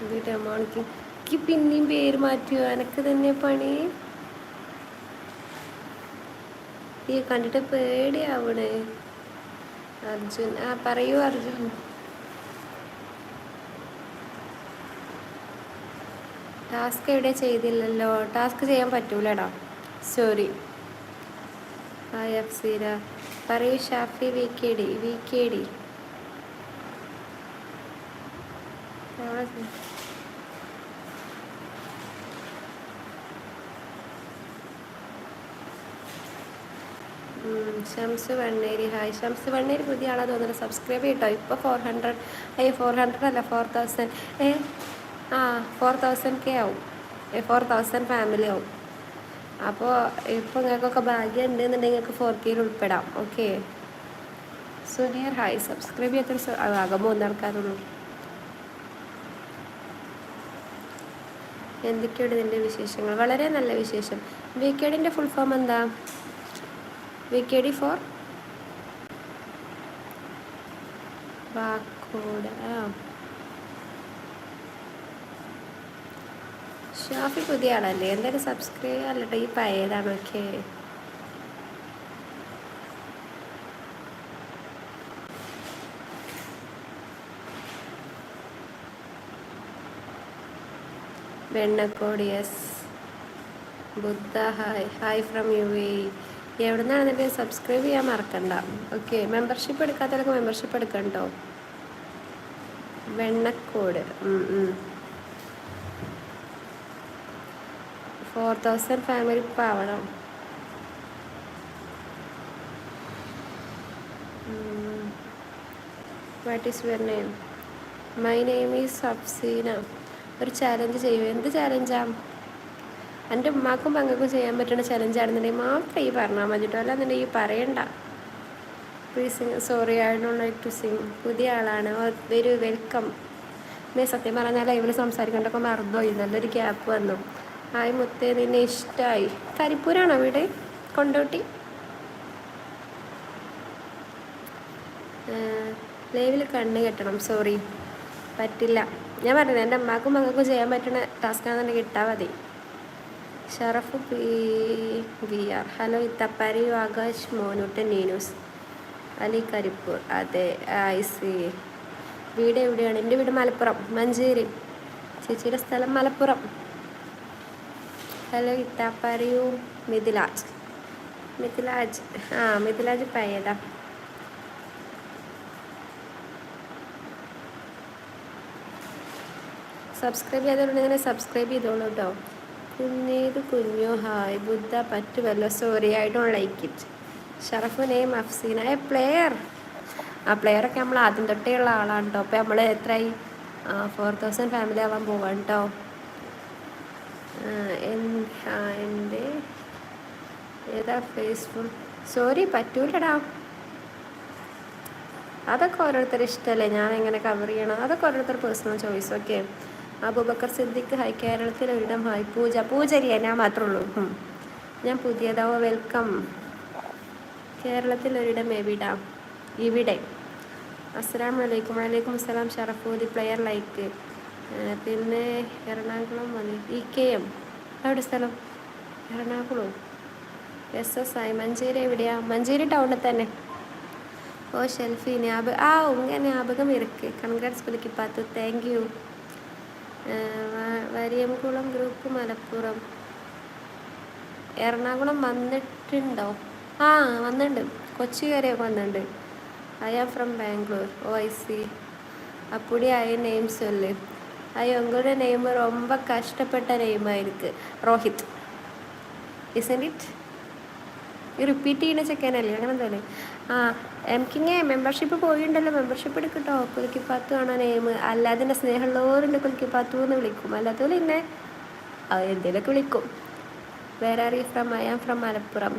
എന്നിട്ട് അമ്മാണിക്ക് എനിക്ക് പിന്നെയും പേര് മാറ്റിയോ എനക്ക് തന്നെ പണി. ഈ കണ്ടിട്ട് പേടിയാവണേ. അർജുൻ. ആ പറയൂ അർജുൻ. ടാസ്ക് എവിടെ ചെയ്തില്ലല്ലോ? ടാസ്ക് ചെയ്യാൻ പറ്റൂലടാ. സോറി. ഹായ് അഫ്സീര പറയൂ Shafi V K D. V K D. Shams Vanneri. Hi Shams Vanneri പുതിയ ആളാ തോന്നുന്നു. സബ്സ്ക്രൈബ് ചെയ്യട്ടോ. ഇപ്പോൾ ഫോർ ഹൺഡ്രഡ് അയ്യോ ഫോർ ഹൺഡ്രഡ് അല്ല ഫോർ തൗസൻഡ് ഏ ആ ഫോർ തൗസൻഡ് കെ ആവും. ഏ ഫോർ തൗസൻഡ് ഫാമിലി ആവും. അപ്പോൾ ഇപ്പോൾ നിങ്ങൾക്കൊക്കെ ഭാഗ്യം ഉണ്ടെന്നുണ്ടെങ്കിൽ നിങ്ങൾക്ക് ഫോർ കെയിൽ ഉൾപ്പെടാം. Okay സുനിയർ hi. സബ്സ്ക്രൈബ് ചെയ്യാത്തൊരു ആകെ മൂന്ന് എന്തൊക്കെയാണ് ഇതിന്റെ വിശേഷങ്ങൾ? വളരെ നല്ല വിശേഷം. വിക്കേഡിന്റെ ഫുൾ ഫോം എന്താ? വിക്കേഡി ഫോർ വാക്കോട് ഷാഫി പുതിയ ആളല്ലേ? എന്തായാലും സബ്സ്ക്രൈബ് അല്ലട്ടോ. ഈ പഴയതാണ്? Okay Vennakode yes. Buddha hi. Hi from U A. എവിടെ നിന്നാണെന്നിട്ട് സബ്സ്ക്രൈബ് ചെയ്യാൻ മറക്കണ്ട? ഓക്കെ മെമ്പർഷിപ്പ് എടുക്കാത്തവർക്ക് മെമ്പർഷിപ്പ് എടുക്കണ്ടോ വെണ്ണക്കോട് ഫോർ തൗസൻഡ് ഫാമിലി ഇപ്പോൾ ആവണം what is your name my name is Sabseena ഒരു ചാലഞ്ച് ചെയ്യൂ എന്ത് ചാലഞ്ചാ എന്റെ ഉമ്മാക്കും പങ്കക്കും ചെയ്യാൻ പറ്റുന്ന ചലഞ്ചാണെന്നുണ്ടെങ്കിൽ മാത്രം ഈ പറഞ്ഞാൽ മതി കേട്ടോ. ഈ പറയണ്ട. Please sing sorry I do like to sing പുതിയ ആളാണ്. വെരി വെൽക്കം നീ സത്യം പറഞ്ഞാൽ ലൈവിൽ സംസാരിക്കേണ്ടപ്പോൾ മറന്നുപോയി. നല്ലൊരു ഗ്യാപ്പ് വന്നു. ആയി മുത്തേ നിന്നെ ഇഷ്ടമായി കരിപ്പൂരാണോ വീട്? കൊണ്ടോട്ടി? ലൈവിൽ കണ്ണ് കെട്ടണം. സോറി പറ്റില്ല. ഞാൻ പറഞ്ഞത് എന്റെ അമ്മാക്കും മകൾക്കും ചെയ്യാൻ പറ്റുന്ന ടാസ്ക്കാണെന്നുണ്ടെങ്കിൽ ഇട്ടാൽ മതി. Sharaf P V R hello Ithappari Akash Monoottan Neenus Ali Karipur അതെ ഐ സി. വീട് എവിടെയാണ്? എന്റെ വീട് മലപ്പുറം മഞ്ചേരി. ചേച്ചിയുടെ സ്ഥലം മലപ്പുറം. ഹലോ ഇത്താപ്പറിയു മിഥിലാജ്. മിഥിലാജ് ആ മിഥിലാജ് പയ്യതാ. സബ്സ്ക്രൈബ് ചെയ്തോണ്ടെങ്കിൽ സബ്സ്ക്രൈബ് ചെയ്തോളൂ കേട്ടോ. കുഞ്ഞേത് കുഞ്ഞു ഹായ് ബുദ്ധ പറ്റുമല്ലോ sorry I don't like it Sharaf name Afseena. A player ആ പ്ലെയറൊക്കെ നമ്മൾ ആദ്യം തൊട്ടേ ഉള്ള ആളാണ് കേട്ടോ. അപ്പോൾ നമ്മൾ എത്രയായി ഫോർ തൗസൻഡ് ഫാമിലി ആവാൻ പോവാണ് കേട്ടോ. എന്റെ ഏതാ ഫേസ്ബുൾ സോറി പറ്റൂലടാ. അതൊക്കെ ഓരോരുത്തർ ഇഷ്ടമല്ലേ ഞാൻ എങ്ങനെ കവർ ചെയ്യണം? അതൊക്കെ ഓരോരുത്തർ personal choice okay Abubakar Siddique hi കേരളത്തിൽ ഒരിടം ഹായ്. പൂജ പൂജരിയ ഞാൻ മാത്രമേ ഉള്ളൂ ഞാൻ പുതിയതാവോ വെൽക്കം കേരളത്തിൽ ഒരിടം എവിട? ഇവിടെ. അസ്സാം വലൈക്കും വലൈക്കും അസ്സലാം. ഷറഫൂദി പ്ലെയർ ലൈക്ക് പിന്നെ എറണാകുളം ഇ കെ എം. അവിടെ സ്ഥലം? Ernakulam. S S I Manjeri എവിടെയാ? മഞ്ചേരി ടൗണിൽ തന്നെ. ഓ ഷെൽഫി ഞാബ് ആ ഉങ്ങ ഞാപകം ഇറക്ക്. Congrats കുലിക്കിപ്പാത്തു thank you വരിയംകുളം group Malappuram Ernakulam വന്നിട്ടുണ്ടോ ആ വന്നിട്ടുണ്ട് കൊച്ചി വരെയൊക്കെ വന്നിട്ടുണ്ട് I am from Bangalore oh I see அப்படி ஆய நேம் சொல்லு ஐயோ உங்களோட நேம் ரொம்ப கஷ்டப்பட்ட நேமாக இருக்குது ரோஹித் ഇസൻ ഇറ്റ് ഈ റിപ്പീറ്റ് ചെയ്യുന്ന ചെക്കനല്ലേ അങ്ങനെ എന്തായാലും ആ എനിക്കിങ്ങനെ മെമ്പർഷിപ്പ് പോയിണ്ടല്ലോ. മെമ്പർഷിപ്പ് എടുക്കട്ടോ. കുലിക്കിപ്പാത്തു ആണോ നെയിം അല്ലാതെ എന്റെ സ്നേഹമുള്ളവരുണ്ട് കുലിക്കിപ്പാത്തു എന്ന് വിളിക്കും. അല്ലാത്തവർ എന്നെ എന്തേലൊക്കെ വിളിക്കും. വേറെ R from I am from Malappuram.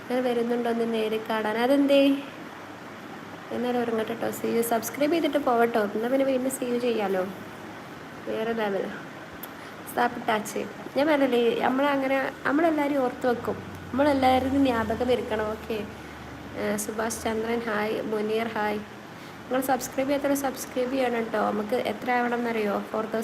അങ്ങനെ വരുന്നുണ്ടോ ഒന്ന് നേരെ കാണാൻ. അതെന്തേ? എന്നാലും ഉറങ്ങട്ടോ സി യു സബ്സ്ക്രൈബ് ചെയ്തിട്ട് പോവട്ടോ. എന്നാൽ പിന്നെ വീണ്ടും സി യു ചെയ്യാമല്ലോ വേറെ ലെവൽ സ്ഥാപിട്ടാച്ച് ഞാൻ പറഞ്ഞില്ലേ നമ്മളങ്ങനെ നമ്മളെല്ലാവരും ഓർത്ത് വെക്കും. നമ്മളെല്ലാവരും ജ്ഞാപകം ഇരിക്കണം okay. Subhash Chandran hi. Muneer hi. നിങ്ങൾ സബ്സ്ക്രൈബ് ചെയ്യാത്തവരെ സബ്സ്ക്രൈബ് ചെയ്യണം കേട്ടോ നമുക്ക് എത്ര ആവണം എന്നറിയോ? ഫോർ